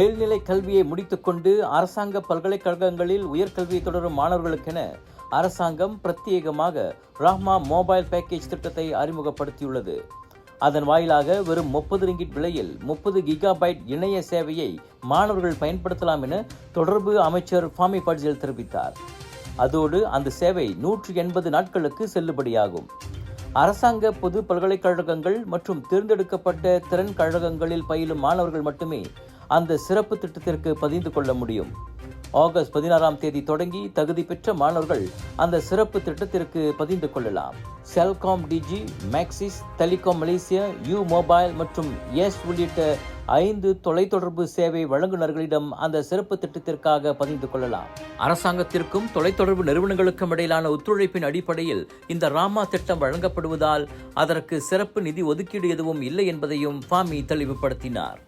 மேல்நிலை கல்வியை முடித்துக்கொண்டு அரசாங்க பல்கலைக்கழகங்களில் உயர்கல்வியை தொடரும் மாணவர்களுக்கென அரசாங்கம் பிரத்யேகமாக ராஹ்மா மொபைல் பேக்கேஜ் திட்டத்தை அறிமுகப்படுத்தியுள்ளது. அதன் வாயிலாக வெறும் முப்பது ரிங்கிட் விலையில் முப்பது கிகாபைட் இணைய சேவையை மாணவர்கள் பயன்படுத்தலாம் என தொடர்பு அமைச்சர் ஃபாமி பட்ஜில் தெரிவித்தார். அதோடு அந்த சேவை நூற்றி எண்பது நாட்களுக்கு செல்லுபடியாகும். அரசாங்க பொது பல்கலைக்கழகங்கள் மற்றும் தேர்ந்தெடுக்கப்பட்ட திறன் கழகங்களில் பயிலும் மாணவர்கள் மட்டுமே அந்த சிறப்பு திட்டத்திற்கு பதிந்து கொள்ள முடியும். ஆகஸ்ட் பதினாறாம் தேதி தொடங்கி தகுதி பெற்ற மாணவர்கள் அந்த சிறப்பு திட்டத்திற்கு பதிந்து கொள்ளலாம். Celcom Digi Maxis Telekom Malaysia U mobile மற்றும் எஸ் உள்ளிட்ட ஐந்து தொலைத்தொடர்பு சேவை வழங்குநர்களிடம் அந்த சிறப்பு திட்டத்திற்காக பதிந்து கொள்ளலாம். அரசாங்கத்திற்கும் தொலைத்தொடர்பு நிறுவனங்களுக்கும் இடையிலான ஒத்துழைப்பின் அடிப்படையில் இந்த ராமா திட்டம் வழங்கப்படுவதால் அதற்கு சிறப்பு நிதி ஒதுக்கீடு எதுவும் இல்லை என்பதையும் ஃபாமி தெளிவுபடுத்தினார்.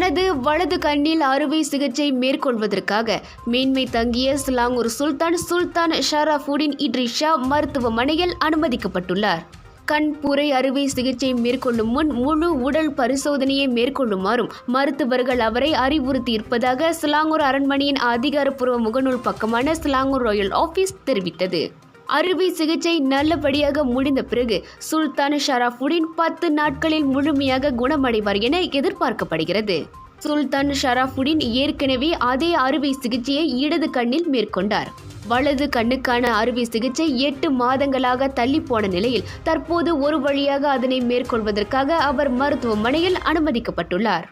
தனது வலது கண்ணில் அறுவை சிகிச்சை மேற்கொள்வதற்காக மேன்மை தங்கிய சிலாங்கூர் சுல்தான் சுல்தான் ஷராஃபுடின் இட்ரிஷா மருத்துவமனையில் அனுமதிக்கப்பட்டுள்ளார். கண் புரை அறுவை சிகிச்சை மேற்கொள்ளும் முன் முழு உடல் பரிசோதனையை மேற்கொள்ளுமாறும் மருத்துவர்கள் அவரை அறிவுறுத்தியிருப்பதாக சிலாங்கூர் அரண்மனையின் அதிகாரப்பூர்வ முகநூல் பக்கமான சிலாங்கூர் ராயல் ஆபீஸ் தெரிவித்தது. அறுவை சிகிச்சை நல்லபடியாக முடிந்த பிறகு சுல்தான் ஷராஃபுடின் பத்து நாட்களில் முழுமையாக குணமடைவார் என எதிர்பார்க்கப்படுகிறது. சுல்தான் ஷராஃபுடின் ஏற்கனவே அதே அறுவை சிகிச்சையை இடது கண்ணில் மேற்கொண்டார். வலது கண்ணுக்கான அறுவை சிகிச்சை எட்டு மாதங்களாக தள்ளி போன நிலையில் தற்போது ஒரு வழியாக அதனை மேற்கொள்வதற்காக அவர் மருத்துவமனையில் அனுமதிக்கப்பட்டுள்ளார்.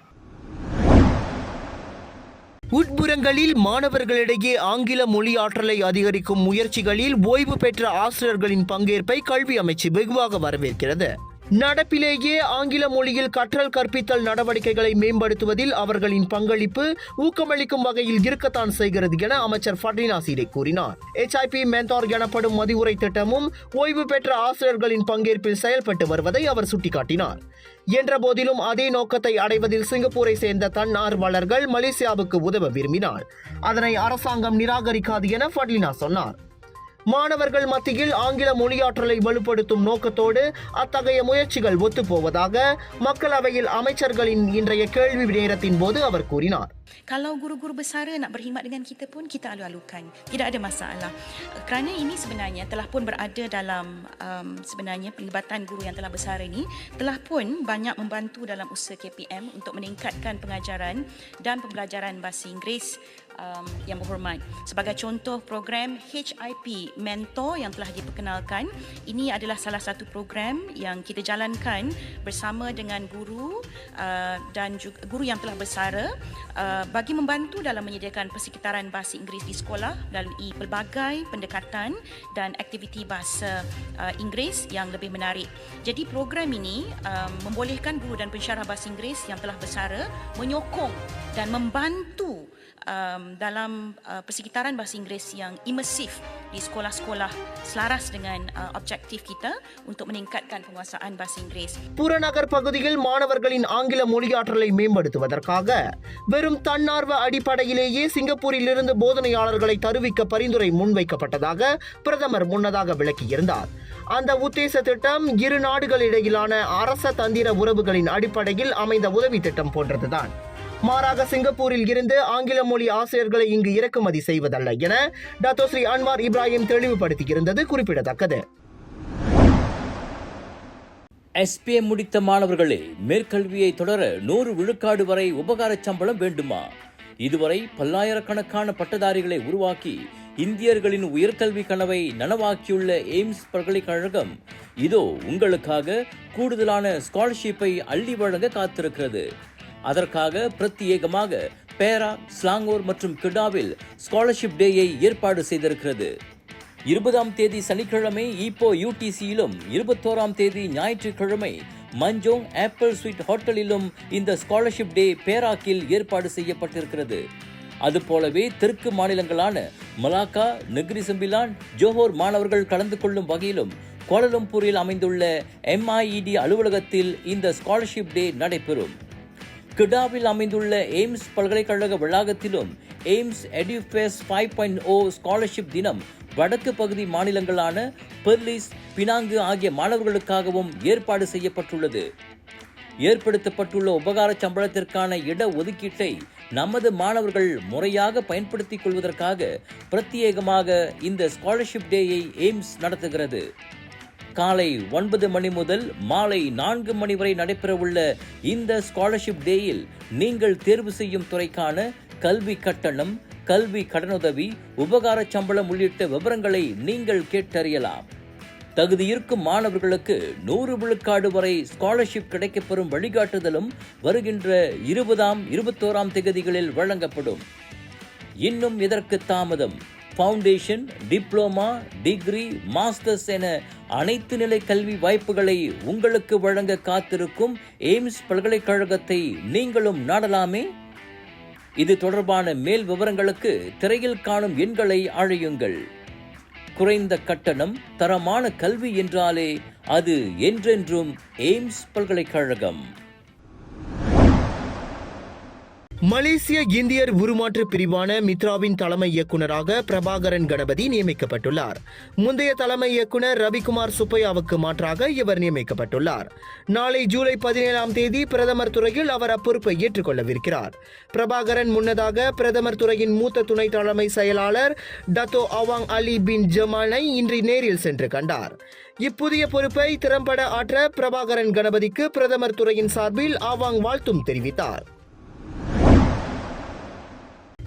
உட்புறங்களில் மாணவர்களிடையே ஆங்கில மொழி ஆற்றலை அதிகரிக்கும் முயற்சிகளில் ஓய்வு பெற்ற ஆசிரியர்களின் பங்கேற்பை கல்வி அமைச்சு வெகுவாக வரவேற்கிறது. நடப்பிலேயே ஆங்கில மொழியில் கற்றல் கற்பித்தல் நடவடிக்கைகளை மேம்படுத்துவதில் அவர்களின் பங்களிப்பு ஊக்கமளிக்கும் வகையில் இருக்கத்தான் செய்கிறது என அமைச்சர் ஃபட்ரினா சீடே கூறினார். எச்ஐபி மென்தார் எனப்படும் மதிவுரை திட்டமும் ஓய்வு பெற்ற ஆசிரியர்களின் பங்கேற்பில் செயல்பட்டு வருவதை அவர் சுட்டிக்காட்டினார். என்ற போதிலும் அதே நோக்கத்தை அடைவதில் சிங்கப்பூரை சேர்ந்த தன்னார்வலர்கள் மலேசியாவுக்கு உதவ விரும்பினார். அதனை அரசாங்கம் நிராகரிக்காது என ஃபட்லினா சொன்னார். மாணவர்கள் மத்தியில் ஆங்கில மொழியாற்றலை வலுப்படுத்தும் நோக்கத்தோடு அத்தகைய முயற்சிகள் ஒத்துப்போவதாக மக்களவையில் அமைச்சர்களின் இன்றைய கேள்வி நேரத்தின் போது அவர் கூறினார் Kalau guru-guru bersara nak berkhidmat dengan kita pun kita alu-alukan. Tidak ada masalah. Kerana ini sebenarnya telah pun berada dalam um, sebenarnya pelibatan guru yang telah bersara ini telah pun banyak membantu dalam usaha KPM untuk meningkatkan pengajaran dan pembelajaran bahasa Inggeris um, yang berhormat. Sebagai contoh program HIP Mentor yang telah diperkenalkan, ini adalah salah satu program yang kita jalankan bersama dengan guru uh, dan juga guru yang telah bersara uh, bagi membantu dalam menyediakan persekitaran bahasa Inggeris di sekolah melalui pelbagai pendekatan dan aktiviti bahasa uh, Inggeris yang lebih menarik. Jadi program ini um, membolehkan guru dan pensyarah bahasa Inggeris yang telah bersara menyokong dan membantu um, dalam uh, persekitaran bahasa Inggeris yang imersif di sekolah-sekolah selaras dengan uh, objektif kita untuk meningkatkan penguasaan bahasa Inggeris. புறநகர் பகுதியில் மாணவர்களின் ஆங்கில மொழியாற்றலை மேம்படுத்துவதற்காக வெறும் தன்னார்வ அடிப்படையிலேயே சிங்கப்பூரிலிருந்து போதனையாளர்களை தருவிக்க பரிந்துரை முன்வைக்கப்பட்டதாக பிரதமர் முன்னதாக விளக்கியிருந்தார் அந்த உத்தேச திட்டம் இரு நாடுகளிடையிலான அரச தந்திர உறவுகளின் அடிப்படையில் அமைந்த உதவி திட்டம் போன்றதுதான் மாறாக சிங்கப்பூரில் இருந்து ஆங்கில மொழி ஆசிரியர்களை இங்கு இறக்குமதி செய்வதல்ல என டாக்டர் ஸ்ரீ அன்வார் இப்ராஹிம் தெளிவுபடுத்தியிருந்தது குறிப்பிடத்தக்கது. எஸ்பிஎம் முடித்த மாணவர்களே மேற்கல்வியை தொடர நூறு விழுக்காடு வரை உபகார சம்பளம் வேண்டுமா? இதுவரை பல்லாயிரக்கணக்கான பட்டதாரிகளை உருவாக்கி இந்தியர்களின் உயர்கல்வி கனவை நனவாக்கியுள்ள எய்ம்ஸ் பல்கலைக்கழகம் இதோ உங்களுக்காக கூடுதலான ஸ்காலர்ஷிப்பை அள்ளி வழங்க காத்திருக்கிறது. அதற்காக பிரத்யேகமாக பேரா ஸ்லாங்கோர் மற்றும் கிடாவில் ஸ்காலர்ஷிப் டேயை ஏற்பாடு செய்திருக்கிறது. இருபதாம் தேதி சனிக்கிழமை ஈப்போ யூடிசியிலும் இருபத்தோராம் தேதி ஞாயிற்றுக்கிழமை மஞ்சோங் ஆப்பிள் ஸ்வீட் ஹோட்டலிலும் இந்த ஸ்காலர்ஷிப் டே பேராக்கில் ஏற்பாடு செய்யப்பட்டிருக்கிறது. அதுபோலவே தெற்கு மாநிலங்களான மலாக்கா நெக்ரிசம்பிலான் ஜோஹோர் மாணவர்கள் கலந்து கொள்ளும் வகையிலும் கோலலம்பூரில் அமைந்துள்ள எம்ஐஇடி அலுவலகத்தில் இந்த ஸ்காலர்ஷிப் டே நடைபெறும். கிடாவில் அமைந்துள்ள எய்ம்ஸ் பல்கலைக்கழக வளாகத்திலும் எய்ம்ஸ் எடியூஃபேஸ் ஃபைவ் பாயிண்ட் ஓ ஸ்காலர்ஷிப் தினம் வடக்கு பகுதி மாநிலங்களான பெர்லிஸ் பினாங்கு ஆகிய மாணவர்களுக்காகவும் ஏற்பாடு செய்யப்பட்டுள்ளது. ஏற்படுத்தப்பட்டுள்ள உபகார சம்பளத்திற்கான இட ஒதுக்கீட்டை நமது மாணவர்கள் முறையாக பயன்படுத்திக் கொள்வதற்காக பிரத்யேகமாக இந்த ஸ்காலர்ஷிப் டேயை எய்ம்ஸ் நடத்துகிறது. காலை ஒன்பது மணி முதல் மாலை நான்கு மணி வரை நடைபெறவுள்ள இந்த ஸ்காலர்ஷிப் டேயில் நீங்கள் தேர்வு செய்யும் துறைக்கான கல்வி கட்டணம் கல்வி கடனுதவி உபகார சம்பளம் உள்ளிட்ட விவரங்களை நீங்கள் கேட்டறியலாம். தகுதி இருக்கும் மாணவர்களுக்கு நூறு விழுக்காடு வரை ஸ்காலர்ஷிப் கிடைக்கப்பெறும் வழிகாட்டுதலும் வருகின்ற இருபதாம் இருபத்தோராம் தேதிகளில் வழங்கப்படும். இன்னும் இதற்கு தாமதம். ஃபவுண்டேஷன் டிப்ளோமா டிகிரி மாஸ்டர்ஸ் என அனைத்து நிலை கல்வி வாய்ப்புகளை உங்களுக்கு வழங்க காத்திருக்கும் எய்ம்ஸ் பல்கலைக்கழகத்தை நீங்களும் நாடலாமே? இது தொடர்பான மேல் விவரங்களுக்கு திரையில் காணும் எண்களை அழையுங்கள். குறைந்த கட்டணம் தரமான கல்வி என்றாலே அது என்றென்றும் எய்ம்ஸ் பல்கலைக்கழகம். மலேசிய இந்தியர் உருமாற்று பிரிவான மித்ராவின் தலைமை இயக்குனராக பிரபாகரன் கணபதி நியமிக்கப்பட்டுள்ளார். முந்தைய தலைமை இயக்குனர் ரவிக்குமார் சுப்பையாவுக்கு மாற்றாக இவர் நியமிக்கப்பட்டுள்ளார். நாளை ஜூலை பதினேழாம் தேதி பிரதமர் துறையில் அவர் அப்பொறுப்பை ஏற்றுக்கொள்ளவிருக்கிறார். பிரபாகரன் முன்னதாக பிரதமர் துறையின் மூத்த துணை தலைமை செயலாளர் டத்தோ அவாங் அலி பின் ஜமானை இன்று நேரில் சென்று கண்டார். இப்புதிய பொறுப்பை திறம்பட ஆற்ற பிரபாகரன் கணபதிக்கு பிரதமர் துறையின் சார்பில் அவாங் வாழ்த்தும் தெரிவித்தார்.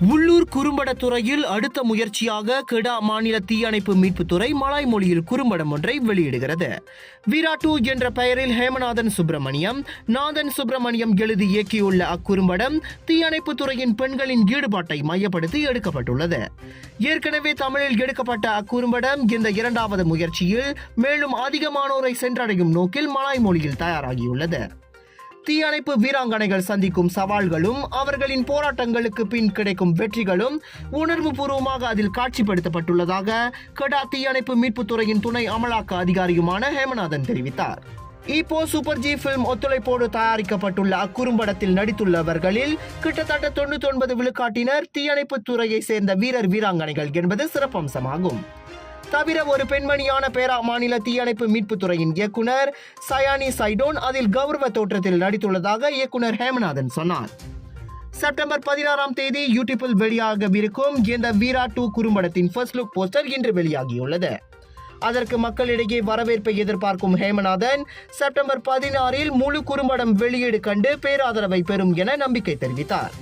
உள்ளூர் குறும்படத் துறையில் அடுத்த முயற்சியாக கெடா மாநில தீயணைப்பு மீட்புத்துறை மலாய் மொழியில் குறும்படம் ஒன்றை வெளியிடுகிறது. விராட்டு என்ற பெயரில் ஹேமநாதன் சுப்பிரமணியம் நாதன் சுப்பிரமணியம் எழுதி இயக்கியுள்ள அக்குறும்படம் தீயணைப்பு துறையின் பெண்களின் ஈடுபாட்டை மையப்படுத்தி எடுக்கப்பட்டுள்ளது. ஏற்கனவே தமிழில் எடுக்கப்பட்ட அக்குறும்படம் இந்த இரண்டாவது முயற்சியில் மேலும் அதிகமானோரை சென்றடையும் நோக்கில் மலாய் மொழியில் தயாராகியுள்ளது. தீயணைப்பு வீராங்கனைகள் சந்திக்கும் சவால்களும் அவர்களின் போராட்டங்களுக்கு பின் கிடைக்கும் வெற்றிகளும் உணர்வு பூர்வமாக அதில் காட்சிப்படுத்தப்பட்டுள்ளதாக கடா தீயணைப்பு மீட்புத் துறையின் துணை அமலாக்க அதிகாரியுமான ஹேமநாதன் தெரிவித்தார். இப்போ சூப்பர் ஜி பிலிம் ஒத்துழைப்போடு தயாரிக்கப்பட்டுள்ள அக்குறும்படத்தில் நடித்துள்ளவர்களில் கிட்டத்தட்ட தொண்ணூத்தி ஒன்பது விழுக்காட்டினர் தீயணைப்பு துறையை சேர்ந்த வீரர் வீராங்கனைகள் என்பது சிறப்பம்சமாகும். தவிர ஒரு பெண்மணியான பேரா மாநில தீயணைப்பு மீட்புத்துறையின் இயக்குனர் சயானி சைடோன் அதில் கௌரவ தோற்றத்தில் நடித்துள்ளதாக இயக்குனர் ஹேமநாதன் சொன்னார். செப்டம்பர் பதினாறாம் தேதி யூடியூப்பில் வெளியாகவிருக்கும் இந்த வீரா டூ குறும்படத்தின் ஃபர்ஸ்ட் லுக் போஸ்டர் இன்று வெளியாகியுள்ளது. அதற்கு மக்களிடையே வரவேற்பை எதிர்பார்க்கும் ஹேமநாதன் செப்டம்பர் பதினாறில் முழு குறும்படம் வெளியீடு கண்டு பேராதரவை பெறும் என நம்பிக்கை தெரிவித்தார்.